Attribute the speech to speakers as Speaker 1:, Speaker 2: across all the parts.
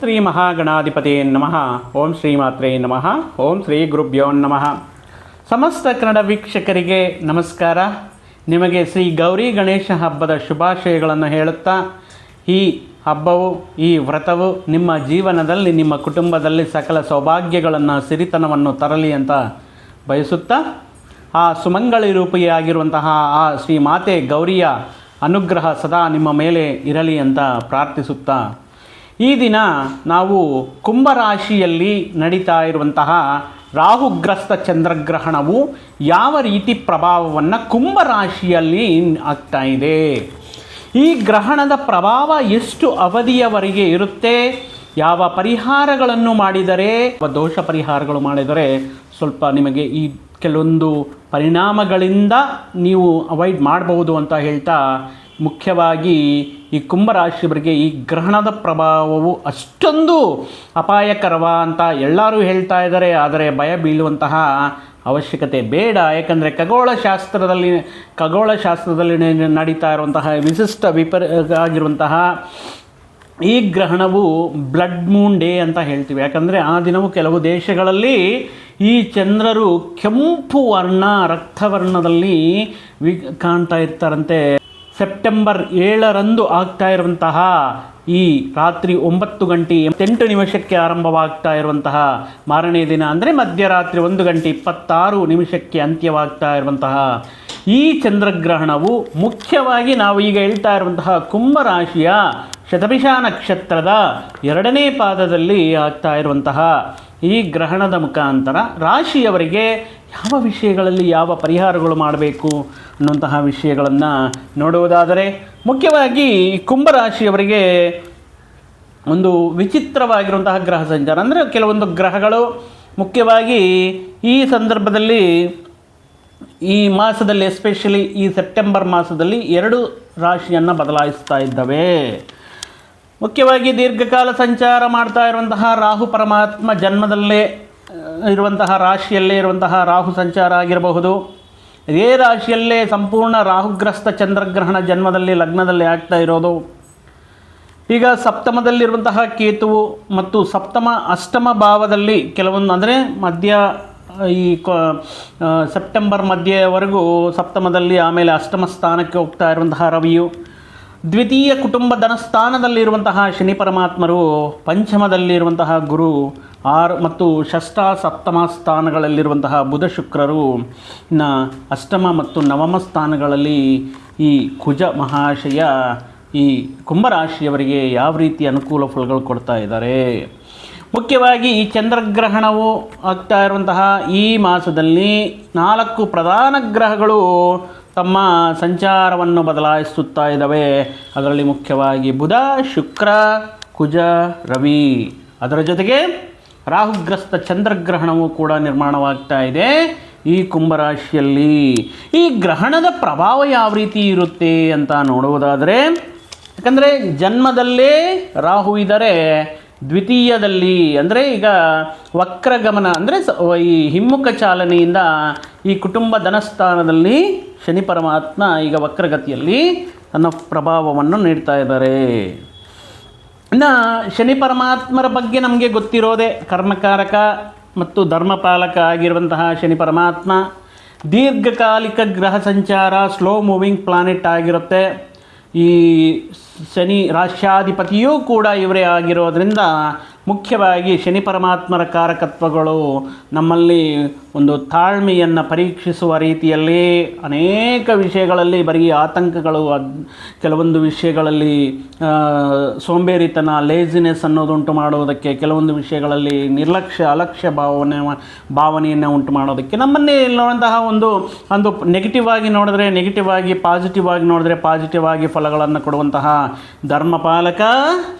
Speaker 1: ಶ್ರೀ ಮಹಾಗಣಾಧಿಪತಿ ನಮಃ. ಓಂ ಶ್ರೀ ಮಾತ್ರೇ ನಮಃ. ಓಂ ಶ್ರೀ ಗುರುಭ್ಯೋ ನಮಃ. ಸಮಸ್ತ ಕನ್ನಡ ವೀಕ್ಷಕರಿಗೆ ನಮಸ್ಕಾರ. ನಿಮಗೆ ಶ್ರೀ ಗೌರಿ ಗಣೇಶ ಹಬ್ಬದ ಶುಭಾಶಯಗಳನ್ನು ಹೇಳುತ್ತಾ, ಈ ಹಬ್ಬವು, ಈ ವ್ರತವು ನಿಮ್ಮ ಜೀವನದಲ್ಲಿ, ನಿಮ್ಮ ಕುಟುಂಬದಲ್ಲಿ ಸಕಲ ಸೌಭಾಗ್ಯಗಳನ್ನು, ಸಿರಿತನವನ್ನು ತರಲಿ ಅಂತ ಬಯಸುತ್ತಾ, ಆ ಸುಮಂಗಳಿ ರೂಪಿಯಾಗಿರುವಂತಹ ಆ ಶ್ರೀ ಮಾತೆ ಗೌರಿಯ ಅನುಗ್ರಹ ಸದಾ ನಿಮ್ಮ ಮೇಲೆ ಇರಲಿ ಅಂತ ಪ್ರಾರ್ಥಿಸುತ್ತಾ ಈ ದಿನ ನಾವು ಕುಂಭರಾಶಿಯಲ್ಲಿ ನಡೀತಾ ಇರುವಂತಹ ರಾಹುಗ್ರಸ್ತ ಚಂದ್ರಗ್ರಹಣವು ಯಾವ ರೀತಿ ಪ್ರಭಾವವನ್ನು ಕುಂಭರಾಶಿಯಲ್ಲಿ ಆಗ್ತಾ ಇದೆ? ಈ ಗ್ರಹಣದ ಪ್ರಭಾವ ಎಷ್ಟು ಅವಧಿಯವರೆಗೆ ಇರುತ್ತೆ? ಯಾವ ಪರಿಹಾರಗಳನ್ನು ಮಾಡಿದರೆ ದೋಷ ಪರಿಹಾರಗಳು ಮಾಡಿದರೆ ಸ್ವಲ್ಪ ನಿಮಗೆ ಈ ಕೆಲವೊಂದು ಪರಿಣಾಮಗಳಿಂದ ನೀವು ಅವಾಯ್ಡ್ ಮಾಡಬಹುದು ಅಂತ ಹೇಳ್ತಾ ಮುಖ್ಯವಾಗಿ ಈ ಕುಂಭರಾಶಿಯವರಿಗೆ ಈ ಗ್ರಹಣದ ಪ್ರಭಾವವು ಅಷ್ಟೊಂದು ಅಪಾಯಕರವ ಅಂತ ಎಲ್ಲರೂ ಹೇಳ್ತಾ ಇದ್ದಾರೆ. ಆದರೆ ಭಯ ಬೀಳುವಂತಹ ಅವಶ್ಯಕತೆ ಬೇಡ. ಯಾಕಂದರೆ ಖಗೋಳಶಾಸ್ತ್ರದಲ್ಲಿ ಖಗೋಳಶಾಸ್ತ್ರದಲ್ಲಿ ನಡೀತಾ ಇರುವಂತಹ ವಿಶಿಷ್ಟ ವಿಪರ, ಆಗಿರುವಂತಹ ಈ ಗ್ರಹಣವು ಬ್ಲಡ್ ಮೂನ್ ಡೇ ಅಂತ ಹೇಳ್ತೀವಿ. ಯಾಕಂದರೆ ಆ ದಿನವೂ ಕೆಲವು ದೇಶಗಳಲ್ಲಿ ಈ ಚಂದ್ರರು ಕೆಂಪು ವರ್ಣ, ರಕ್ತವರ್ಣದಲ್ಲಿ ವಿ, ಕಾಣ್ತಾ ಇರ್ತಾರಂತೆ. ಸೆಪ್ಟೆಂಬರ್ ಏಳರಂದು ಆಗ್ತಾ ಇರುವಂತಹ ಈ ರಾತ್ರಿ ಒಂಬತ್ತು ಗಂಟೆ ಎಂಟು ನಿಮಿಷಕ್ಕೆ ಆರಂಭವಾಗ್ತಾ ಇರುವಂತಹ ಮಾರನೇ ದಿನ ಅಂದರೆ ಮಧ್ಯರಾತ್ರಿ ಒಂದು ಗಂಟೆ ಇಪ್ಪತ್ತಾರು ನಿಮಿಷಕ್ಕೆ ಅಂತ್ಯವಾಗ್ತಾ ಇರುವಂತಹ ಈ ಚಂದ್ರಗ್ರಹಣವು ಮುಖ್ಯವಾಗಿ ನಾವು ಈಗ ಹೇಳ್ತಾ ಇರುವಂತಹ ಕುಂಭರಾಶಿಯ ಶತಭಿಷ ನಕ್ಷತ್ರದ ಎರಡನೇ ಪಾದದಲ್ಲಿ ಆಗ್ತಾ ಇರುವಂತಹ ಈ ಗ್ರಹಣದ ಮುಖಾಂತರ ರಾಶಿಯವರಿಗೆ ಯಾವ ವಿಷಯಗಳಲ್ಲಿ ಯಾವ ಪರಿಹಾರಗಳು ಮಾಡಬೇಕು ಅನ್ನುವಂತಹ ವಿಷಯಗಳನ್ನು ನೋಡುವುದಾದರೆ, ಮುಖ್ಯವಾಗಿ ಕುಂಭರಾಶಿಯವರಿಗೆ ಒಂದು ವಿಚಿತ್ರವಾಗಿರುವಂತಹ ಗ್ರಹ ಸಂಚಾರ, ಅಂದರೆ ಕೆಲವೊಂದು ಗ್ರಹಗಳು ಮುಖ್ಯವಾಗಿ ಈ ಸಂದರ್ಭದಲ್ಲಿ ಈ ಮಾಸದಲ್ಲಿ ಎಸ್ಪೆಷಲಿ ಈ ಸೆಪ್ಟೆಂಬರ್ ಮಾಸದಲ್ಲಿ ಎರಡು ರಾಶಿಯನ್ನು ಬದಲಾಯಿಸ್ತಾ ಇದ್ದಾವೆ. ಮುಖ್ಯವಾಗಿ ದೀರ್ಘಕಾಲ ಸಂಚಾರ ಮಾಡ್ತಾ ಇರುವಂತಹ ರಾಹು ಪರಮಾತ್ಮ ಜನ್ಮದಲ್ಲೇ ಇರುವಂತಹ ರಾಶಿಯಲ್ಲೇ ಇರುವಂತಹ ರಾಹು ಸಂಚಾರ ಆಗಿರಬಹುದು. ಇದೇ ರಾಶಿಯಲ್ಲೇ ಸಂಪೂರ್ಣ ರಾಹುಗ್ರಸ್ತ ಚಂದ್ರಗ್ರಹಣ ಜನ್ಮದಲ್ಲಿ, ಲಗ್ನದಲ್ಲಿ ಆಗ್ತಾ ಇರೋದು. ಈಗ ಸಪ್ತಮದಲ್ಲಿರುವಂತಹ ಕೇತುವು ಮತ್ತು ಸಪ್ತಮ, ಅಷ್ಟಮ ಭಾವದಲ್ಲಿ ಕೆಲವೊಂದು, ಅಂದರೆ ಮಧ್ಯ, ಈ ಸೆಪ್ಟೆಂಬರ್ ಮಧ್ಯೆವರೆಗೂ ಸಪ್ತಮದಲ್ಲಿ ಆಮೇಲೆ ಅಷ್ಟಮ ಸ್ಥಾನಕ್ಕೆ ಹೋಗ್ತಾ ಇರುವಂತಹ ರವಿಯು. ದ್ವಿತೀಯ ಕುಟುಂಬ ಧನಸ್ಥಾನದಲ್ಲಿರುವಂತಹ ಶನಿ ಪರಮಾತ್ಮರು, ಪಂಚಮದಲ್ಲಿರುವಂತಹ ಗುರು, ಆರು ಮತ್ತು ಷಷ್ಠ ಸಪ್ತಮ ಸ್ಥಾನಗಳಲ್ಲಿರುವಂತಹ ಬುಧ ಶುಕ್ರರು, ನ ಅಷ್ಟಮ ಮತ್ತು ನವಮ ಸ್ಥಾನಗಳಲ್ಲಿ ಈ ಕುಜ ಮಹಾಶಯ ಈ ಕುಂಭರಾಶಿಯವರಿಗೆ ಯಾವ ರೀತಿ ಅನುಕೂಲ ಫಲಗಳು ಕೊಡ್ತಾ ಇದ್ದಾರೆ? ಮುಖ್ಯವಾಗಿ ಈ ಚಂದ್ರಗ್ರಹಣವು ಆಗ್ತಾ ಇರುವಂತಹ ಈ ಮಾಸದಲ್ಲಿ ನಾಲ್ಕು ಪ್ರಧಾನ ಗ್ರಹಗಳು ತಮ್ಮ ಸಂಚಾರವನ್ನು ಬದಲಾಯಿಸುತ್ತಾ ಇದ್ದಾವೆ. ಅದರಲ್ಲಿ ಮುಖ್ಯವಾಗಿ ಬುಧ, ಶುಕ್ರ, ಕುಜ, ರವಿ. ಅದರ ಜೊತೆಗೆ ರಾಹುಗ್ರಸ್ತ ಚಂದ್ರಗ್ರಹಣವು ಕೂಡ ನಿರ್ಮಾಣವಾಗ್ತಾ ಇದೆ ಈ ಕುಂಭರಾಶಿಯಲ್ಲಿ. ಈ ಗ್ರಹಣದ ಪ್ರಭಾವ ಯಾವ ರೀತಿ ಇರುತ್ತೆ ಅಂತ ನೋಡುವುದಾದರೆ, ಯಾಕಂದರೆ ಜನ್ಮದಲ್ಲೇ ರಾಹು ಇದ್ದರೆ, ದ್ವಿತೀಯದಲ್ಲಿ ಅಂದರೆ ಈಗ ವಕ್ರಗಮನ ಅಂದರೆ ಈ ಹಿಮ್ಮುಖ ಚಾಲನೆಯಿಂದ ಈ ಕುಟುಂಬ ಧನಸ್ಥಾನದಲ್ಲಿ ಶನಿ ಪರಮಾತ್ಮ ಈಗ ವಕ್ರಗತಿಯಲ್ಲಿ ತನ್ನ ಪ್ರಭಾವವನ್ನು ನೀಡ್ತಾ ಇದ್ದಾರೆ. ಇನ್ನು ಶನಿ ಪರಮಾತ್ಮರ ಬಗ್ಗೆ ನಮಗೆ ಗೊತ್ತಿರೋದೇ ಕರ್ಮಕಾರಕ ಮತ್ತು ಧರ್ಮಪಾಲಕ ಆಗಿರುವಂತಹ ಶನಿ ಪರಮಾತ್ಮ. ದೀರ್ಘಕಾಲಿಕ ಗ್ರಹ ಸಂಚಾರ ಸ್ಲೋ ಮೂವಿಂಗ್ ಪ್ಲಾನೆಟ್ ಆಗಿರುತ್ತೆ. ಈ ಶನಿ ರಾಷ್ಟ್ರಾಧಿಪತಿಯೂ ಕೂಡ ಇವರೇ ಆಗಿರೋದ್ರಿಂದ ಮುಖ್ಯವಾಗಿ ಶನಿ ಪರಮಾತ್ಮರ ಕಾರಕತ್ವಗಳು ನಮ್ಮಲ್ಲಿ ಒಂದು ತಾಳ್ಮೆಯನ್ನು ಪರೀಕ್ಷಿಸುವ ರೀತಿಯಲ್ಲಿ ಅನೇಕ ವಿಷಯಗಳಲ್ಲಿ ಬರೀ ಆತಂಕಗಳು ಕೆಲವೊಂದು ವಿಷಯಗಳಲ್ಲಿ ಸೋಂಬೇರಿತನ ಲೇಜಿನೆಸ್ ಅನ್ನೋದುಂಟು ಮಾಡುವುದಕ್ಕೆ ಕೆಲವೊಂದು ವಿಷಯಗಳಲ್ಲಿ ನಿರ್ಲಕ್ಷ್ಯ, ಅಲಕ್ಷ್ಯ ಭಾವನೆ, ಭಾವನೆಯನ್ನು ಉಂಟು ಮಾಡೋದಕ್ಕೆ ನಮ್ಮನ್ನೇ ನೋಡುವಂತಹ ಒಂದು ಒಂದು ನೆಗೆಟಿವ್ ಆಗಿ ನೋಡಿದ್ರೆ ನೆಗೆಟಿವ್ ಆಗಿ ಪಾಸಿಟಿವ್ ಆಗಿ ನೋಡಿದ್ರೆ ಪಾಸಿಟಿವ್ ಆಗಿ ಫಲಗಳನ್ನು ಕೊಡುವಂತಹ ಧರ್ಮಪಾಲಕ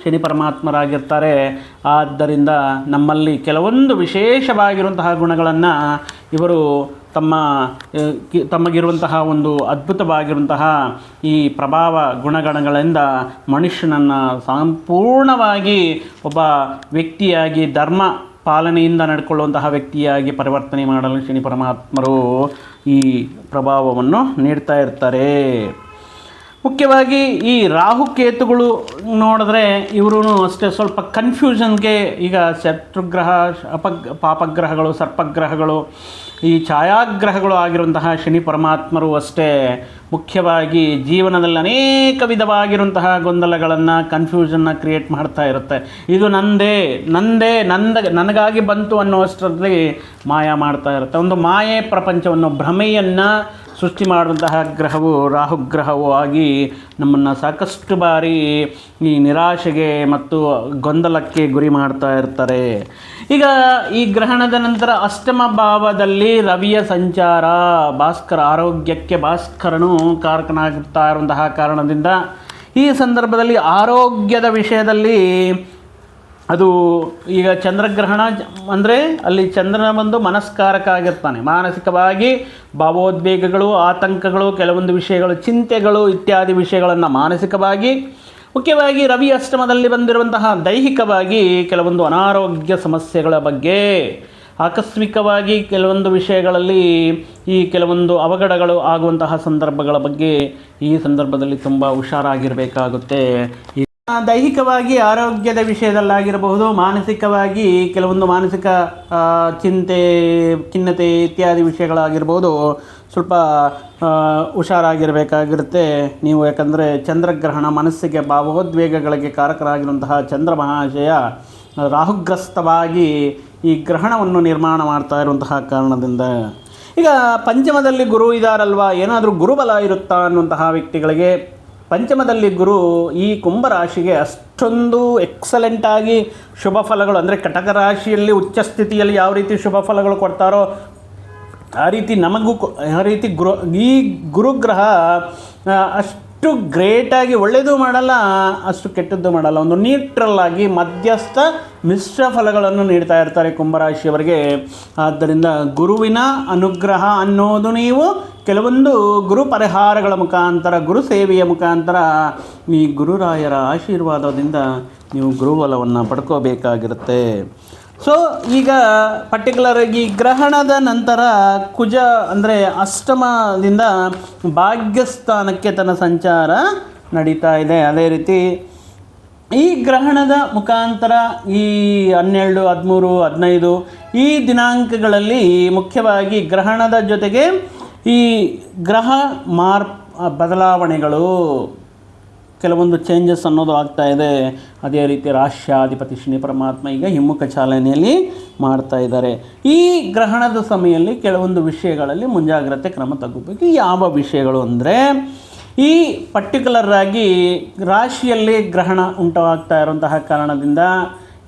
Speaker 1: ಶನಿ ಪರಮಾತ್ಮರಾಗಿರ್ತಾರೆ. ಆದ್ದರಿಂದ ನಮ್ಮಲ್ಲಿ ಕೆಲವೊಂದು ವಿಶೇಷವಾಗಿರುವಂತಹ ಗುಣಗಳನ್ನು ಇವರು ತಮ್ಮ ಕಿ- ತಮಗಿರುವಂತಹ ಒಂದು ಅದ್ಭುತವಾಗಿರುವಂತಹ ಈ ಪ್ರಭಾವ ಗುಣಗಣಗಳಿಂದ ಮನುಷ್ಯನನ್ನು ಸಂಪೂರ್ಣವಾಗಿ ಒಬ್ಬ ವ್ಯಕ್ತಿಯಾಗಿ ಧರ್ಮ ಪಾಲನೆಯಿಂದ ನಡ್ಕೊಳ್ಳುವಂತಹ ವ್ಯಕ್ತಿಯಾಗಿ ಪರಿವರ್ತನೆ ಮಾಡಲು ಶನಿ ಪರಮಾತ್ಮರು ಈ ಪ್ರಭಾವವನ್ನು ನೀಡ್ತಾ ಇರ್ತಾರೆ. ಮುಖ್ಯವಾಗಿ ಈ ರಾಹುಕೇತುಗಳು ನೋಡಿದ್ರೆ ಇವರು ಅಷ್ಟೇ ಸ್ವಲ್ಪ ಕನ್ಫ್ಯೂಷನ್ಗೆ ಈಗ ಶತ್ರುಗ್ರಹ, ಅಪಗ್, ಪಾಪಗ್ರಹಗಳು, ಸರ್ಪಗ್ರಹಗಳು, ಈ ಛಾಯಾಗ್ರಹಗಳು ಆಗಿರುವಂತಹ ಶನಿ ಪರಮಾತ್ಮರು ಅಷ್ಟೇ ಮುಖ್ಯವಾಗಿ ಜೀವನದಲ್ಲಿ ಅನೇಕ ವಿಧವಾಗಿರುವಂತಹ ಗೊಂದಲಗಳನ್ನು ಕನ್ಫ್ಯೂಷನ್ನ ಕ್ರಿಯೇಟ್ ಮಾಡ್ತಾ ಇರುತ್ತೆ. ಇದು ನಂದೇ ನಂದೇ, ನಂದ, ನನಗಾಗಿ ಬಂತು ಅನ್ನುವಷ್ಟರಲ್ಲಿ ಮಾಯ ಮಾಡ್ತಾ ಇರುತ್ತೆ. ಒಂದು ಮಾಯೆ ಪ್ರಪಂಚವನ್ನು ಭ್ರಮೆಯನ್ನು ಸೃಷ್ಟಿ ಮಾಡುವಂತಹ ಗ್ರಹವು ರಾಹುಗ್ರಹವೂ ಆಗಿ ನಮ್ಮನ್ನು ಸಾಕಷ್ಟು ಬಾರಿ ಈ ನಿರಾಶೆಗೆ ಮತ್ತು ಗೊಂದಲಕ್ಕೆ ಗುರಿ ಮಾಡ್ತಾ ಇರ್ತಾರೆ. ಈಗ ಈ ಗ್ರಹಣದ ನಂತರ ಅಷ್ಟಮ ಭಾವದಲ್ಲಿ ರವಿಯ ಸಂಚಾರ, ಭಾಸ್ಕರ ಆರೋಗ್ಯಕ್ಕೆ ಭಾಸ್ಕರನು ಕಾರಕನಾಗುತ್ತಾ ಇರುವಂತಹ ಕಾರಣದಿಂದ ಈ ಸಂದರ್ಭದಲ್ಲಿ ಆರೋಗ್ಯದ ವಿಷಯದಲ್ಲಿ ಅದು ಈಗ ಚಂದ್ರಗ್ರಹಣ ಅಂದರೆ ಅಲ್ಲಿ ಚಂದ್ರನ ಒಂದು ಮನಸ್ಕಾರಕ ಆಗಿರ್ತಾನೆ. ಮಾನಸಿಕವಾಗಿ ಭಾವೋದ್ವೇಗಗಳು, ಆತಂಕಗಳು, ಕೆಲವೊಂದು ವಿಷಯಗಳು, ಚಿಂತೆಗಳು ಇತ್ಯಾದಿ ವಿಷಯಗಳನ್ನು ಮಾನಸಿಕವಾಗಿ, ಮುಖ್ಯವಾಗಿ ರವಿ ಅಷ್ಟಮದಲ್ಲಿ ಬಂದಿರುವಂತಹ ದೈಹಿಕವಾಗಿ ಕೆಲವೊಂದು ಅನಾರೋಗ್ಯ ಸಮಸ್ಯೆಗಳ ಬಗ್ಗೆ, ಆಕಸ್ಮಿಕವಾಗಿ ಕೆಲವೊಂದು ವಿಷಯಗಳಲ್ಲಿ ಈ ಕೆಲವೊಂದು ಅವಘಡಗಳು ಆಗುವಂತಹ ಸಂದರ್ಭಗಳ ಬಗ್ಗೆ ಈ ಸಂದರ್ಭದಲ್ಲಿ ತುಂಬ ಹುಷಾರಾಗಿರಬೇಕಾಗುತ್ತೆ. ದೈಹಿಕವಾಗಿ ಆರೋಗ್ಯದ ವಿಷಯದಲ್ಲಾಗಿರಬಹುದು, ಮಾನಸಿಕವಾಗಿ ಕೆಲವೊಂದು ಮಾನಸಿಕ ಚಿಂತೆ, ಖಿನ್ನತೆ ಇತ್ಯಾದಿ ವಿಷಯಗಳಾಗಿರ್ಬೋದು ಸ್ವಲ್ಪ ಹುಷಾರಾಗಿರಬೇಕಾಗಿರುತ್ತೆ. ನೀವು ಯಾಕಂದರೆ ಚಂದ್ರಗ್ರಹಣ ಮನಸ್ಸಿಗೆ ಭಾವೋದ್ವೇಗಗಳಿಗೆ ಕಾರಕರಾಗಿರುವಂತಹ ಚಂದ್ರ ಮಹಾಶಯ ರಾಹುಗ್ರಸ್ತವಾಗಿ ಈ ಗ್ರಹಣವನ್ನು ನಿರ್ಮಾಣ ಮಾಡ್ತಾ ಇರುವಂತಹ ಕಾರಣದಿಂದ. ಈಗ ಪಂಚಮದಲ್ಲಿ ಗುರು ಇದಾರಲ್ವ? ಏನಾದರೂ ಗುರುಬಲ ಇರುತ್ತಾ ಅನ್ನುವಂತಹ ವ್ಯಕ್ತಿಗಳಿಗೆ ಪಂಚಮದಲ್ಲಿ ಗುರು ಈ ಕುಂಭರಾಶಿಗೆ ಅಷ್ಟೊಂದು ಎಕ್ಸಲೆಂಟಾಗಿ ಶುಭ ಫಲಗಳು ಅಂದರೆ ಕಟಕ ರಾಶಿಯಲ್ಲಿ ಉಚ್ಚ ಸ್ಥಿತಿಯಲ್ಲಿ ಯಾವ ರೀತಿ ಶುಭ ಫಲಗಳು ಕೊಡ್ತಾರೋ ಆ ರೀತಿ ನಮಗೂ ಆ ರೀತಿ ಗುರು ಈ ಗುರುಗ್ರಹ ಆ, ಅಷ್ಟು ಗ್ರೇಟಾಗಿ ಒಳ್ಳೆಯದು ಮಾಡಲ್ಲ, ಅಷ್ಟು ಕೆಟ್ಟದ್ದು ಮಾಡಲ್ಲ. ಒಂದು ನ್ಯೂಟ್ರಲ್ ಆಗಿ ಮಧ್ಯಸ್ಥ ಮಿಶ್ರ ಫಲಗಳನ್ನು ನೀಡ್ತಾ ಇರ್ತಾರೆ ಕುಂಭರಾಶಿಯವರಿಗೆ ಆದ್ದರಿಂದ ಗುರುವಿನ ಅನುಗ್ರಹ ಅನ್ನೋದು ನೀವು ಕೆಲವೊಂದು ಗುರು ಪರಿಹಾರಗಳ ಮುಖಾಂತರ, ಗುರು ಸೇವೆಯ ಮುಖಾಂತರ ಈ ಗುರುರಾಯರ ಆಶೀರ್ವಾದದಿಂದ ನೀವು ಗುರುಬಲವನ್ನು ಪಡ್ಕೋಬೇಕಾಗಿರುತ್ತೆ. ಸೊ ಈಗ ಪರ್ಟಿಕ್ಯುಲರ್ ಆಗಿ ಗ್ರಹಣದ ನಂತರ ಕುಜ ಅಂದರೆ ಅಷ್ಟಮದಿಂದ ಭಾಗ್ಯಸ್ಥಾನಕ್ಕೆ ತನ್ನ ಸಂಚಾರ ನಡೀತಾ ಇದೆ. ಅದೇ ರೀತಿ ಈ ಗ್ರಹಣದ ಮುಖಾಂತರ ಈ ಹನ್ನೆರಡು, ಹದಿಮೂರು, ಹದಿನೈದು ಈ ದಿನಾಂಕಗಳಲ್ಲಿ ಮುಖ್ಯವಾಗಿ ಗ್ರಹಣದ ಜೊತೆಗೆ ಈ ಗ್ರಹ ಮಾರ್ ಬದಲಾವಣೆಗಳು ಕೆಲವೊಂದು ಚೇಂಜಸ್ ಅನ್ನೋದು ಆಗ್ತಾ ಇದೆ. ಅದೇ ರೀತಿ ರಾಷ್ಟ್ರಾಧಿಪತಿ ಶ್ರೀ ಪರಮಾತ್ಮ ಈಗ ಹಿಮ್ಮುಖ ಚಾಲನೆಯಲ್ಲಿ ಮಾಡ್ತಾ ಇದ್ದಾರೆ. ಈ ಗ್ರಹಣದ ಸಮಯದಲ್ಲಿ ಕೆಲವೊಂದು ವಿಷಯಗಳಲ್ಲಿ ಮುಂಜಾಗ್ರತೆ ಕ್ರಮ ತಗೋಬೇಕು. ಯಾವ ವಿಷಯಗಳು ಅಂದರೆ, ಈ ಪರ್ಟಿಕ್ಯುಲರ್ ಆಗಿ ರಾಶಿಯಲ್ಲಿ ಗ್ರಹಣ ಉಂಟಾಗ್ತಾ ಇರುವಂತಹ ಕಾರಣದಿಂದ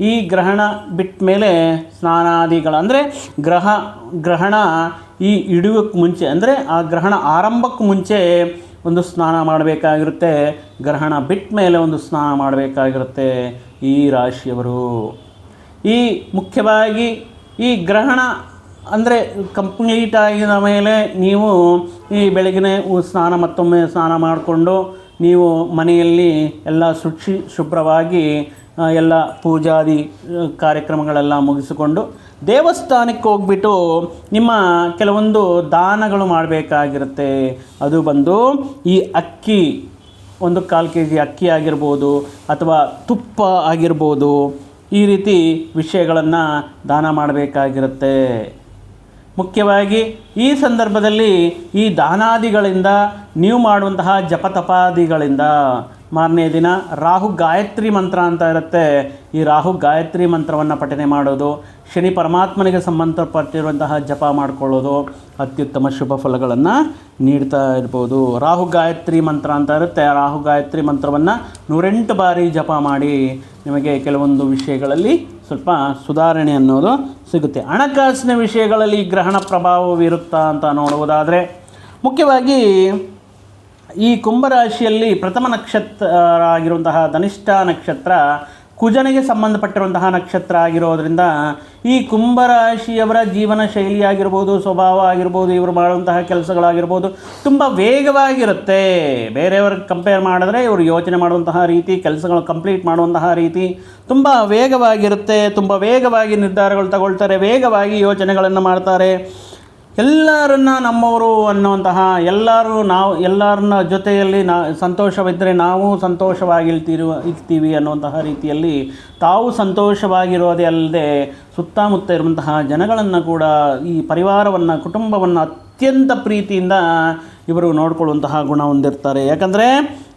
Speaker 1: ಈ ಗ್ರಹಣ ಬಿಟ್ಟ ಮೇಲೆ ಸ್ನಾನಾದಿಗಳು ಅಂದರೆ ಗ್ರಹ, ಗ್ರಹಣ ಈ ಇಡುವಕ್ಕೆ ಮುಂಚೆ ಅಂದರೆ ಆ ಗ್ರಹಣ ಆರಂಭಕ್ಕೆ ಮುಂಚೆ ಒಂದು ಸ್ನಾನ ಮಾಡಬೇಕಾಗಿರುತ್ತೆ. ಗ್ರಹಣ ಬಿಟ್ಟ ಮೇಲೆ ಒಂದು ಸ್ನಾನ ಮಾಡಬೇಕಾಗಿರುತ್ತೆ ಈ ರಾಶಿಯವರು. ಈ ಮುಖ್ಯವಾಗಿ ಈ ಗ್ರಹಣ ಅಂದರೆ ಕಂಪ್ಲೀಟ್ ಆಗಿದ ಮೇಲೆ ನೀವು ಈ ಬೆಳಗಿನ ಸ್ನಾನ ಮತ್ತೊಮ್ಮೆ ಸ್ನಾನ ಮಾಡಿಕೊಂಡು ನೀವು ಮನೆಯಲ್ಲಿ ಎಲ್ಲ ಶುಚಿ ಶುಭ್ರವಾಗಿ ಎಲ್ಲ ಪೂಜಾದಿ ಕಾರ್ಯಕ್ರಮಗಳೆಲ್ಲ ಮುಗಿಸಿಕೊಂಡು ದೇವಸ್ಥಾನಕ್ಕೆ ಹೋಗ್ಬಿಟ್ಟು ನಿಮ್ಮ ಕೆಲವೊಂದು ದಾನಗಳು ಮಾಡಬೇಕಾಗಿರುತ್ತೆ. ಅದು ಬಂದು ಈ ಅಕ್ಕಿ, ಒಂದು ಕಾಲು ಕೆ ಜಿ ಅಕ್ಕಿ ಆಗಿರ್ಬೋದು ಅಥವಾ ತುಪ್ಪ ಆಗಿರ್ಬೋದು ಈ ರೀತಿ ವಿಷಯಗಳನ್ನು ದಾನ ಮಾಡಬೇಕಾಗಿರುತ್ತೆ. ಮುಖ್ಯವಾಗಿ ಈ ಸಂದರ್ಭದಲ್ಲಿ ಈ ದಾನಾದಿಗಳಿಂದ ನೀವು ಮಾಡುವಂತಹ ಜಪತಪಾದಿಗಳಿಂದ ಮಾರನೇ ದಿನ ರಾಹು ಗಾಯತ್ರಿ ಮಂತ್ರ ಅಂತ ಇರುತ್ತೆ. ಈ ರಾಹು ಗಾಯತ್ರಿ ಮಂತ್ರವನ್ನು ಪಠನೆ ಮಾಡೋದು, ಶನಿ ಪರಮಾತ್ಮನಿಗೆ ಸಂಬಂಧಪಟ್ಟಿರುವಂತಹ ಜಪ ಮಾಡಿಕೊಳ್ಳೋದು, ಅತ್ಯುತ್ತಮ ಶುಭ ಫಲಗಳನ್ನು ನೀಡ್ತಾ ಇರ್ಬೋದು. ರಾಹು ಗಾಯತ್ರಿ ಮಂತ್ರ ಅಂತ ಇರುತ್ತೆ. ಆ ರಾಹು ಗಾಯತ್ರಿ ಮಂತ್ರವನ್ನು ನೂರೆಂಟು ಬಾರಿ ಜಪ ಮಾಡಿ ನಿಮಗೆ ಕೆಲವೊಂದು ವಿಷಯಗಳಲ್ಲಿ ಸ್ವಲ್ಪ ಸುಧಾರಣೆ ಅನ್ನೋದು ಸಿಗುತ್ತೆ. ಹಣಕಾಸಿನ ವಿಷಯಗಳಲ್ಲಿ ಗ್ರಹಣ ಪ್ರಭಾವವಿರುತ್ತಾ ಅಂತ ನೋಡುವುದಾದರೆ, ಮುಖ್ಯವಾಗಿ ಈ ಕುಂಭರಾಶಿಯಲ್ಲಿ ಪ್ರಥಮ ನಕ್ಷತ್ರ ಆಗಿರುವಂತಹ ಧನಿಷ್ಠ ನಕ್ಷತ್ರ ಕುಜನಿಗೆ ಸಂಬಂಧಪಟ್ಟಿರುವಂತಹ ನಕ್ಷತ್ರ ಆಗಿರೋದ್ರಿಂದ ಈ ಕುಂಭರಾಶಿಯವರ ಜೀವನ ಶೈಲಿ ಆಗಿರ್ಬೋದು, ಸ್ವಭಾವ ಆಗಿರ್ಬೋದು, ಇವರು ಮಾಡುವಂತಹ ಕೆಲಸಗಳಾಗಿರ್ಬೋದು ತುಂಬ ವೇಗವಾಗಿರುತ್ತೆ. ಬೇರೆಯವ್ರಿಗೆ ಕಂಪೇರ್ ಮಾಡಿದ್ರೆ ಇವರು ಯೋಚನೆ ಮಾಡುವಂತಹ ರೀತಿ, ಕೆಲಸಗಳು ಕಂಪ್ಲೀಟ್ ಮಾಡುವಂತಹ ರೀತಿ ತುಂಬ ವೇಗವಾಗಿರುತ್ತೆ. ತುಂಬ ವೇಗವಾಗಿ ನಿರ್ಧಾರಗಳು ತಗೊಳ್ತಾರೆ, ವೇಗವಾಗಿ ಯೋಚನೆಗಳನ್ನು ಮಾಡ್ತಾರೆ. ಎಲ್ಲರನ್ನ ನಮ್ಮವರು ಅನ್ನುವಂತಹ ಎಲ್ಲರೂ ನಾವು ಎಲ್ಲರನ್ನ ಜೊತೆಯಲ್ಲಿ ನಾ ಸಂತೋಷವಿದ್ದರೆ ನಾವು ಸಂತೋಷವಾಗಿರ್ತಿರುವ ಇರ್ತೀವಿ ಅನ್ನುವಂತಹ ರೀತಿಯಲ್ಲಿ ತಾವು ಸಂತೋಷವಾಗಿರೋದೇ ಅಲ್ಲದೆ ಸುತ್ತಮುತ್ತ ಇರುವಂತಹ ಜನಗಳನ್ನು ಕೂಡ ಈ ಪರಿವಾರವನ್ನು, ಕುಟುಂಬವನ್ನು ಅತ್ಯಂತ ಪ್ರೀತಿಯಿಂದ ಇವರು ನೋಡಿಕೊಳ್ಳುವಂತಹ ಗುಣ ಹೊಂದಿರ್ತಾರೆ. ಯಾಕಂದರೆ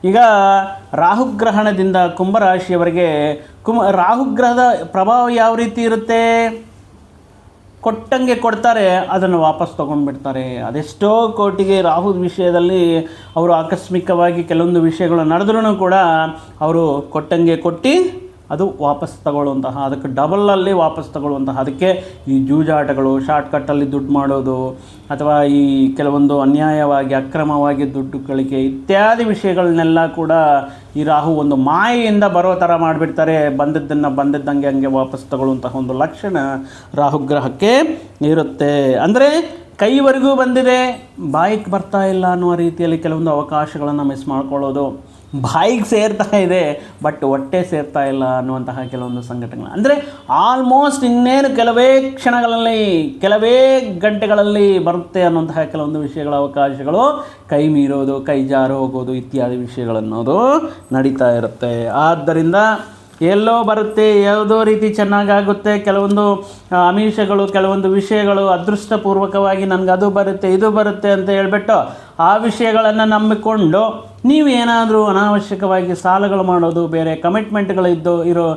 Speaker 1: ಈಗ ರಾಹುಗ್ರಹಣದಿಂದ ಕುಂಭರಾಶಿಯವರಿಗೆ ಕುಂಭ, ರಾಹುಗ್ರಹದ ಪ್ರಭಾವ ಯಾವ ರೀತಿ ಇರುತ್ತೆ? ಕೊಟ್ಟಂಗೆ ಕೊಡ್ತಾರೆ, ಅದನ್ನು ವಾಪಸ್ ತೊಗೊಂಡ್ಬಿಡ್ತಾರೆ. ಅದೆಷ್ಟೋ ಕೋಟಿಗೆ ರಾಹುಲ್ ವಿಷಯದಲ್ಲಿ ಅವರು ಆಕಸ್ಮಿಕವಾಗಿ ಕೆಲವೊಂದು ವಿಷಯಗಳು ನಡೆದ್ರೂ ಕೂಡ ಅವರು ಕೊಟ್ಟಂಗೆ ಕೊಟ್ಟು ಅದು ವಾಪಸ್ ತಗೊಳ್ಳುವಂತಹ, ಅದಕ್ಕೆ ಡಬಲಲ್ಲಿ ವಾಪಸ್ ತಗೊಳ್ಳುವಂತಹ, ಅದಕ್ಕೆ ಈ ಜೂಜಾಟಗಳು ಶಾರ್ಟ್ಕಟ್ಟಲ್ಲಿ ದುಡ್ಡು ಮಾಡೋದು, ಅಥವಾ ಈ ಕೆಲವೊಂದು ಅನ್ಯಾಯವಾಗಿ, ಅಕ್ರಮವಾಗಿ ದುಡ್ಡು ಗಳಿಕೆ ಇತ್ಯಾದಿ ವಿಷಯಗಳನ್ನೆಲ್ಲ ಕೂಡ ಈ ರಾಹು ಒಂದು ಮಾಯೆಯಿಂದ ಬರೋ ಥರ ಮಾಡಿಬಿಡ್ತಾರೆ. ಬಂದಿದ್ದನ್ನು ಬಂದಿದ್ದಂಗೆ ಹಂಗೆ ವಾಪಸ್ ತಗೊಳ್ಳುವಂತಹ ಒಂದು ಲಕ್ಷಣ ರಾಹುಗ್ರಹಕ್ಕೆ ಇರುತ್ತೆ. ಅಂದರೆ ಕೈವರೆಗೂ ಬಂದಿದೆ, ಬಾಯಿಗೆ ಬರ್ತಾ ಇಲ್ಲ ಅನ್ನುವ ರೀತಿಯಲ್ಲಿ ಕೆಲವೊಂದು ಅವಕಾಶಗಳನ್ನು ಮಿಸ್ ಮಾಡ್ಕೊಳ್ಳೋದು. ಬಾಯಿಗೆ ಸೇರ್ತಾ ಇದೆ ಬಟ್ ಹೊಟ್ಟೆ ಸೇರ್ತಾ ಇಲ್ಲ ಅನ್ನುವಂತಹ ಕೆಲವೊಂದು ಸಂಘಟನೆಗಳು. ಅಂದರೆ ಆಲ್ಮೋಸ್ಟ್ ಇನ್ನೇನು ಕೆಲವೇ ಕ್ಷಣಗಳಲ್ಲಿ, ಕೆಲವೇ ಗಂಟೆಗಳಲ್ಲಿ ಬರುತ್ತೆ ಅನ್ನುವಂತಹ ಕೆಲವೊಂದು ವಿಷಯಗಳ ಅವಕಾಶಗಳು, ಕೈ ಮೀರೋದು, ಕೈ ಜಾರು ಹೋಗೋದು ಇತ್ಯಾದಿ ವಿಷಯಗಳನ್ನೋದು ನಡೀತಾ ಇರುತ್ತೆ. ಆದ್ದರಿಂದ ಎಲ್ಲೋ ಬರುತ್ತೆ, ಯಾವುದೋ ರೀತಿ ಚೆನ್ನಾಗಾಗುತ್ತೆ, ಕೆಲವೊಂದು ಅಮಿಷಗಳು, ಕೆಲವೊಂದು ವಿಷಯಗಳು ಅದೃಷ್ಟಪೂರ್ವಕವಾಗಿ ನನಗೆ ಅದು ಬರುತ್ತೆ, ಇದು ಬರುತ್ತೆ ಅಂತ ಹೇಳ್ಬಿಟ್ಟು ಆ ವಿಷಯಗಳನ್ನು ನಂಬಿಕೊಂಡು ನೀವು ಏನಾದರೂ ಅನಾವಶ್ಯಕವಾಗಿ ಸಾಲಗಳು ಮಾಡೋದು, ಬೇರೆ ಕಮಿಟ್ಮೆಂಟ್ಗಳಿದ್ದು ಇರೋ,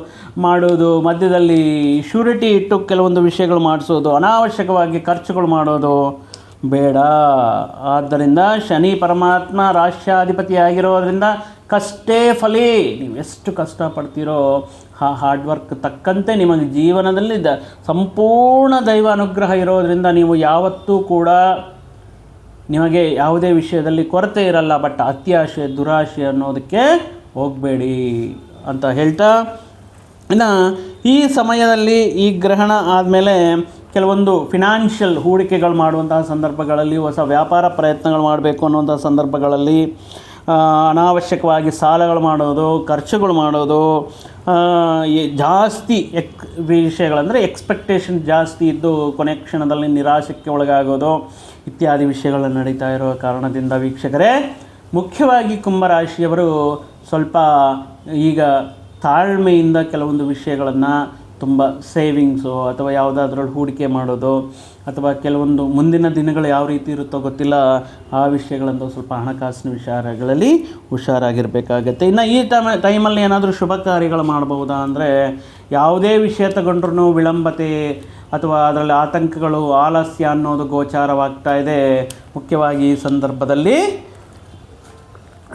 Speaker 1: ಮಾಡೋದು, ಮಧ್ಯದಲ್ಲಿ ಶ್ಯೂರಿಟಿ ಇಟ್ಟು ಕೆಲವೊಂದು ವಿಷಯಗಳು ಮಾಡಿಸೋದು, ಅನಾವಶ್ಯಕವಾಗಿ ಖರ್ಚುಗಳು ಮಾಡೋದು ಬೇಡ. ಆದ್ದರಿಂದ ಶನಿ ಪರಮಾತ್ಮ ರಾಷ್ಟ್ರಾಧಿಪತಿ ಆಗಿರೋದ್ರಿಂದ ಕಷ್ಟೇ ಫಲಿ. ನೀವು ಎಷ್ಟು ಕಷ್ಟಪಡ್ತೀರೋ ಆ ಹಾರ್ಡ್ ವರ್ಕ್ ತಕ್ಕಂತೆ ನಿಮಗೆ ಜೀವನದಲ್ಲಿ ದ ಸಂಪೂರ್ಣ ದೈವ ಅನುಗ್ರಹ ಇರೋದರಿಂದ ನೀವು ಯಾವತ್ತೂ ಕೂಡ ನಿಮಗೆ ಯಾವುದೇ ವಿಷಯದಲ್ಲಿ ಕೊರತೆ ಇರಲ್ಲ ಬಟ್ ಅತ್ಯಾಶೆ, ದುರಾಶೆ ಅನ್ನೋದಕ್ಕೆ ಹೋಗಬೇಡಿ ಅಂತ ಹೇಳ್ತಾ, ಇನ್ನು ಈ ಸಮಯದಲ್ಲಿ ಈ ಗ್ರಹಣ ಆದಮೇಲೆ ಕೆಲವೊಂದು ಫಿನಾನ್ಷಿಯಲ್ ಹೂಡಿಕೆಗಳು ಮಾಡುವಂತಹ ಸಂದರ್ಭಗಳಲ್ಲಿ, ಹೊಸ ವ್ಯಾಪಾರ ಪ್ರಯತ್ನಗಳು ಮಾಡಬೇಕು ಅನ್ನುವಂಥ ಸಂದರ್ಭಗಳಲ್ಲಿ ಅನಾವಶ್ಯಕವಾಗಿ ಸಾಲಗಳು ಮಾಡೋದು, ಖರ್ಚುಗಳು ಮಾಡೋದು ಜಾಸ್ತಿ ಎಕ್, ವಿಷಯಗಳಂದರೆ ಎಕ್ಸ್ಪೆಕ್ಟೇಷನ್ ಜಾಸ್ತಿ ಇದ್ದು ಕೊನೆ ಕ್ಷಣದಲ್ಲಿ ನಿರಾಶಕ್ಕೆ ಒಳಗಾಗೋದು. ಇತ್ಯಾದಿ ವಿಷಯಗಳು ನಡೀತಾ ಇರೋ ಕಾರಣದಿಂದ ವೀಕ್ಷಕರೇ, ಮುಖ್ಯವಾಗಿ ಕುಂಭರಾಶಿಯವರು ಸ್ವಲ್ಪ ಈಗ ತಾಳ್ಮೆಯಿಂದ ಕೆಲವೊಂದು ವಿಷಯಗಳನ್ನು ತುಂಬ ಸೇವಿಂಗ್ಸು ಅಥವಾ ಯಾವುದಾದ್ರಲ್ಲಿ ಹೂಡಿಕೆ ಮಾಡೋದು ಅಥವಾ ಕೆಲವೊಂದು ಮುಂದಿನ ದಿನಗಳು ಯಾವ ರೀತಿ ಇರುತ್ತೋ ಗೊತ್ತಿಲ್ಲ, ಆ ವಿಷಯಗಳಂತೂ ಸ್ವಲ್ಪ ಹಣಕಾಸಿನ ವಿಚಾರಗಳಲ್ಲಿ ಹುಷಾರಾಗಿರಬೇಕಾಗತ್ತೆ. ಇನ್ನು ಈ ಟೈಮ್, ಟೈಮಲ್ಲಿ ಏನಾದರೂ ಶುಭ ಕಾರ್ಯಗಳು ಮಾಡಬಹುದಾ ಅಂದರೆ ಯಾವುದೇ ವಿಷಯ ತಗೊಂಡ್ರೂ ವಿಳಂಬತೆ ಅಥವಾ ಅದರಲ್ಲಿ ಆತಂಕಗಳು, ಆಲಸ್ಯ ಅನ್ನೋದು ಗೋಚಾರವಾಗ್ತಾ ಇದೆ. ಮುಖ್ಯವಾಗಿ ಈ ಸಂದರ್ಭದಲ್ಲಿ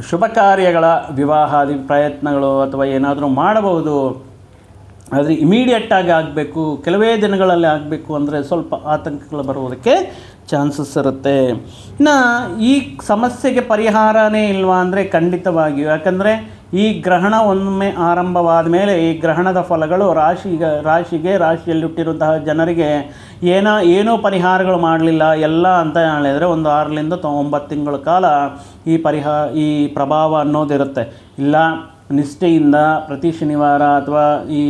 Speaker 1: ಶುಭ ಕಾರ್ಯಗಳ ವಿವಾಹಾದಿ ಪ್ರಯತ್ನಗಳು ಅಥವಾ ಏನಾದರೂ ಮಾಡಬಹುದು. ಆದರೆ ಇಮಿಡಿಯೇಟಾಗಿ ಆಗಬೇಕು, ಕೆಲವೇ ದಿನಗಳಲ್ಲಿ ಆಗಬೇಕು ಅಂದರೆ ಸ್ವಲ್ಪ ಆತಂಕಗಳು ಬರುವುದಕ್ಕೆ ಚಾನ್ಸಸ್ ಇರುತ್ತೆ. ಇನ್ನು ಈ ಸಮಸ್ಯೆಗೆ ಪರಿಹಾರನೇ ಇಲ್ವಾ ಅಂದರೆ ಖಂಡಿತವಾಗಿಯೂ. ಯಾಕಂದರೆ ಈ ಗ್ರಹಣ ಒಮ್ಮೆ ಆರಂಭವಾದ ಮೇಲೆ ಈ ಗ್ರಹಣದ ಫಲಗಳು ರಾಶಿಗೆ ರಾಶಿಗೆ ರಾಶಿಯಲ್ಲಿಟ್ಟಿರುವಂತಹ ಜನರಿಗೆ ಏನೋ, ಏನೂ ಪರಿಹಾರಗಳು ಮಾಡಲಿಲ್ಲ. ಎಲ್ಲ ಅಂತ ಹೇಳಿದರೆ ಒಂದು ಆರರಿಂದ ಒಂಬತ್ತು ತಿಂಗಳ ಕಾಲ ಈ ಪರಿಹಾರ ಈ ಪ್ರಭಾವ ಅನ್ನೋದಿರುತ್ತೆ. ಇಲ್ಲ, ನಿಷ್ಠೆಯಿಂದ ಪ್ರತಿ ಶನಿವಾರ ಅಥವಾ ಈ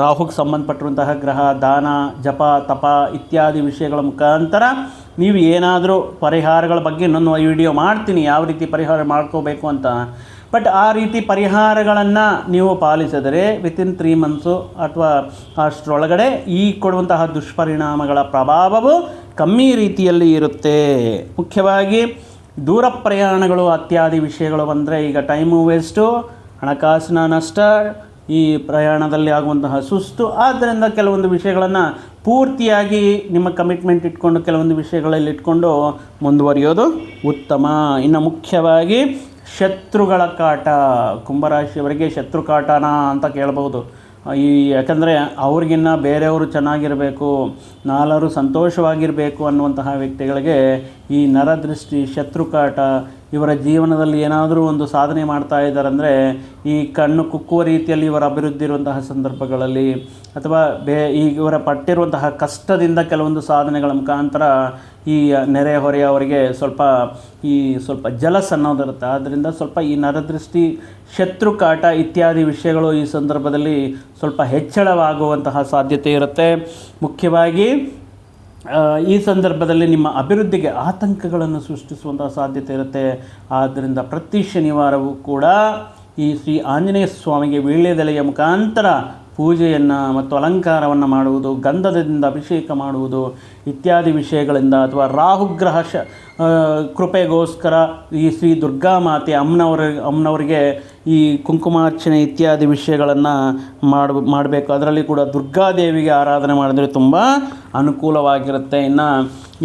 Speaker 1: ರಾಹುಗೆ ಸಂಬಂಧಪಟ್ಟಿರುವಂತಹ ಗ್ರಹ, ದಾನ, ಜಪ, ತಪ ಇತ್ಯಾದಿ ವಿಷಯಗಳ ಮುಖಾಂತರ ನೀವು ಏನಾದರೂ ಪರಿಹಾರಗಳ ಬಗ್ಗೆ ಇನ್ನೊಂದು ವಿಡಿಯೋ ಮಾಡ್ತೀನಿ. ಯಾವ ರೀತಿ ಪರಿಹಾರ ಮಾಡ್ಕೋಬೇಕು ಅಂತ. ಬಟ್ ಆ ರೀತಿ ಪರಿಹಾರಗಳನ್ನು ನೀವು ಪಾಲಿಸಿದರೆ ವಿತಿನ್ ತ್ರೀ ಮಂತ್ಸು ಅಥವಾ ಅಷ್ಟರೊಳಗಡೆ ಈ ಕೊಡುವಂತಹ ದುಷ್ಪರಿಣಾಮಗಳ ಪ್ರಭಾವವು ಕಮ್ಮಿ ರೀತಿಯಲ್ಲಿ ಇರುತ್ತೆ. ಮುಖ್ಯವಾಗಿ ದೂರ ಪ್ರಯಾಣಗಳು ಅತ್ಯಾದಿ ವಿಷಯಗಳು ಬಂದರೆ ಈಗ ಟೈಮು ವೇಸ್ಟು ಹಣಕಾಸಿನ ನಷ್ಟ, ಈ ಪ್ರಯಾಣದಲ್ಲಿ ಆಗುವಂತಹ ಸುಸ್ತು, ಆದ್ದರಿಂದ ಕೆಲವೊಂದು ವಿಷಯಗಳನ್ನು ಪೂರ್ತಿಯಾಗಿ ನಿಮ್ಮ ಕಮಿಟ್ಮೆಂಟ್ ಇಟ್ಕೊಂಡು ಕೆಲವೊಂದು ವಿಷಯಗಳಲ್ಲಿ ಇಟ್ಕೊಂಡು ಮುಂದುವರಿಯೋದು ಉತ್ತಮ. ಇನ್ನು ಮುಖ್ಯವಾಗಿ ಶತ್ರುಗಳ ಕಾಟ, ಕುಂಭರಾಶಿಯವರಿಗೆ ಶತ್ರು ಕಾಟನ ಅಂತ ಕೇಳಬಹುದು. ಈ ಯಾಕಂದರೆ ಅವ್ರಿಗಿನ್ನ ಬೇರೆಯವರು ಚೆನ್ನಾಗಿರಬೇಕು ನಾಲ್ವರು ಸಂತೋಷವಾಗಿರಬೇಕು ಅನ್ನುವಂತಹ ವ್ಯಕ್ತಿಗಳಿಗೆ ಈ ನರದೃಷ್ಟಿ ಶತ್ರುಕಾಟ ಇವರ ಜೀವನದಲ್ಲಿ ಏನಾದರೂ ಒಂದು ಸಾಧನೆ ಮಾಡ್ತಾ ಇದ್ದಾರೆ ಅಂದರೆ ಈ ಕಣ್ಣು ಕುಕ್ಕುವ ರೀತಿಯಲ್ಲಿ ಇವರ ಅಭಿವೃದ್ಧಿ ಇರುವಂತಹ ಸಂದರ್ಭಗಳಲ್ಲಿ, ಅಥವಾ ಬೇ, ಈ ಇವರ ಪಟ್ಟಿರುವಂತಹ ಕಷ್ಟದಿಂದ ಕೆಲವೊಂದು ಸಾಧನೆಗಳ ಮುಖಾಂತರ ಈ ನೆರೆಹೊರೆಯವರಿಗೆ ಸ್ವಲ್ಪ ಈ ಸ್ವಲ್ಪ ಜಲಸ್ ಅನ್ನೋದಿರುತ್ತೆ ಆದ್ದರಿಂದ ಸ್ವಲ್ಪ ಈ ನರದೃಷ್ಟಿ, ಶತ್ರು ಕಾಟ ಇತ್ಯಾದಿ ವಿಷಯಗಳು ಈ ಸಂದರ್ಭದಲ್ಲಿ ಸ್ವಲ್ಪ ಹೆಚ್ಚಳವಾಗುವಂತಹ ಸಾಧ್ಯತೆ ಇರುತ್ತೆ. ಮುಖ್ಯವಾಗಿ ಈ ಸಂದರ್ಭದಲ್ಲಿ ನಿಮ್ಮ ಅಭಿವೃದ್ಧಿಗೆ ಆತಂಕಗಳನ್ನು ಸೃಷ್ಟಿಸುವಂಥ ಸಾಧ್ಯತೆ ಇರುತ್ತೆ. ಆದ್ದರಿಂದ ಪ್ರತಿ ಶನಿವಾರವೂ ಕೂಡ ಈ ಶ್ರೀ ಆಂಜನೇಯ ಸ್ವಾಮಿಗೆ ವೀಳ್ಯದೆಲೆಯ ಮುಖಾಂತರ ಪೂಜೆಯನ್ನು ಮತ್ತು ಅಲಂಕಾರವನ್ನು ಮಾಡುವುದು, ಗಂಧದಿಂದ ಅಭಿಷೇಕ ಮಾಡುವುದು ಇತ್ಯಾದಿ ವಿಷಯಗಳಿಂದ ಅಥವಾ ರಾಹುಗ್ರಹ ಶ ಕೃಪೆಗೋಸ್ಕರ ಈ ಶ್ರೀ ದುರ್ಗಾ ಮಾತೆ ಅಮ್ಮನವರ, ಅಮ್ಮನವರಿಗೆ ಈ ಕುಂಕುಮಾರ್ಚನೆ ಇತ್ಯಾದಿ ವಿಷಯಗಳನ್ನು ಮಾಡ ಮಾಡಬೇಕು. ಅದರಲ್ಲಿ ಕೂಡ ದುರ್ಗಾದೇವಿಗೆ ಆರಾಧನೆ ಮಾಡಿದರೆ ತುಂಬ ಅನುಕೂಲವಾಗಿರುತ್ತೆ. ಇನ್ನು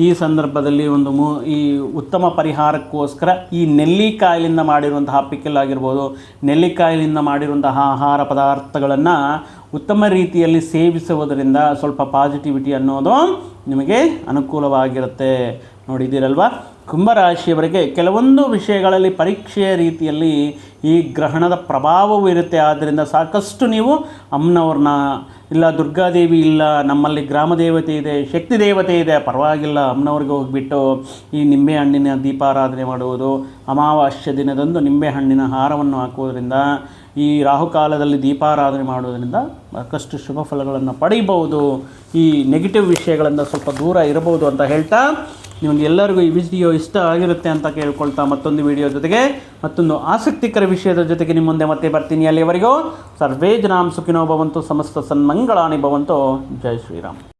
Speaker 1: ಈ ಸಂದರ್ಭದಲ್ಲಿ ಒಂದು ಮೂ, ಈ ಉತ್ತಮ ಪರಿಹಾರಕ್ಕೋಸ್ಕರ ಈ ನೆಲ್ಲಿಕಾಯಿಲಿಂದ ಮಾಡಿರುವಂತಹ ಪಿಕ್ಕಲ್ ಆಗಿರ್ಬೋದು, ನೆಲ್ಲಿಕಾಯಿಲಿಂದ ಮಾಡಿರುವಂತಹ ಆಹಾರ ಪದಾರ್ಥಗಳನ್ನು ಉತ್ತಮ ರೀತಿಯಲ್ಲಿ ಸೇವಿಸುವುದರಿಂದ ಸ್ವಲ್ಪ ಪಾಸಿಟಿವಿಟಿ ಅನ್ನೋದು ನಿಮಗೆ ಅನುಕೂಲವಾಗಿರುತ್ತೆ. ನೋಡಿದ್ದೀರಲ್ವಾ? ಕುಂಭರಾಶಿಯವರಿಗೆ ಕೆಲವೊಂದು ವಿಷಯಗಳಲ್ಲಿ ಪರೀಕ್ಷೆಯ ರೀತಿಯಲ್ಲಿ ಈ ಗ್ರಹಣದ ಪ್ರಭಾವವೂ ಇರುತ್ತೆ. ಆದ್ದರಿಂದ ಸಾಕಷ್ಟು ನೀವು ಅಮ್ಮನವ್ರನ್ನ, ಇಲ್ಲ ದುರ್ಗಾದೇವಿ ಇಲ್ಲ, ನಮ್ಮಲ್ಲಿ ಗ್ರಾಮ ದೇವತೆ ಇದೆ, ಶಕ್ತಿ ದೇವತೆ ಇದೆ, ಪರವಾಗಿಲ್ಲ, ಅಮ್ಮನವ್ರಿಗೆ ಹೋಗಿಬಿಟ್ಟು ಈ ನಿಂಬೆ ಹಣ್ಣಿನ ದೀಪಾರಾಧನೆ ಮಾಡುವುದು, ಅಮಾವಾಸ್ಯ ದಿನದಂದು ನಿಂಬೆ ಹಣ್ಣಿನ ಹಾರವನ್ನು ಹಾಕುವುದರಿಂದ, ಈ ರಾಹುಕಾಲದಲ್ಲಿ ದೀಪಾರಾಧನೆ ಮಾಡುವುದರಿಂದ ಸಾಕಷ್ಟು ಶುಭ ಫಲಗಳನ್ನು ಪಡೀಬಹುದು. ಈ ನೆಗೆಟಿವ್ ವಿಷಯಗಳಿಂದ ಸ್ವಲ್ಪ ದೂರ ಇರಬಹುದು ಅಂತ ಹೇಳ್ತಾ ನಿಮಗೆ ಎಲ್ಲರಿಗೂ ಈ ವಿಡಿಯೋ ಇಷ್ಟ ಆಗಿರುತ್ತೆ ಅಂತ ಕೇಳ್ಕೊಳ್ತಾ ಮತ್ತೊಂದು ವಿಡಿಯೋ ಜೊತೆಗೆ, ಮತ್ತೊಂದು ಆಸಕ್ತಿಕರ ವಿಷಯದ ಜೊತೆಗೆ ನಿಮ್ಮ ಮುಂದೆ ಮತ್ತೆ ಬರ್ತೀನಿ ಅಲ್ಲಿವರೆಗೂ. ಸರ್ವೇ ಜನಾಂ ಸುಖಿನೋ ಭವಂತು, ಸಮಸ್ತ ಸನ್ಮಂಗಳಾನಿ ಭವಂತು. ಜೈ ಶ್ರೀರಾಮ್.